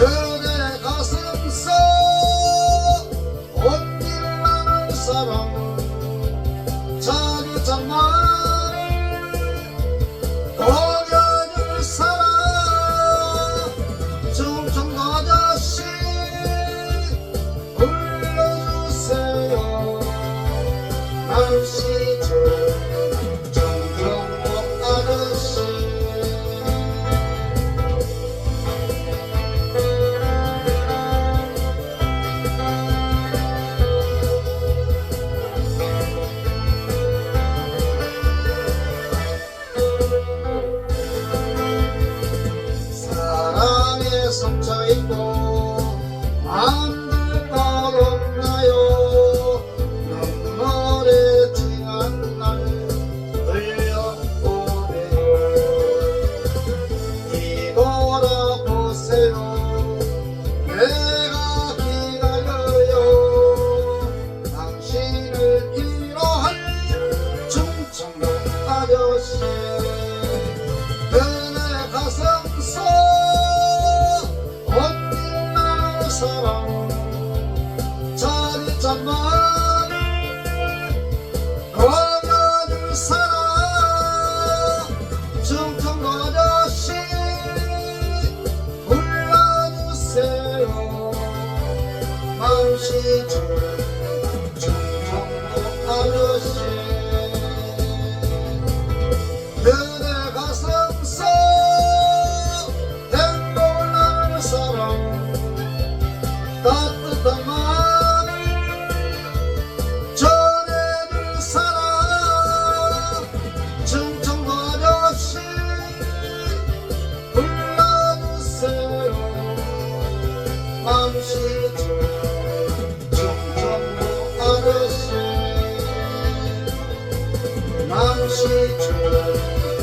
Öde kasımsa Ot dinlenir saram. sun, I'm on 따뜻한 마음을 전해줄 사람 충청 어려시 불러주세요. 맘시죠 충청도 아저씨 남시죠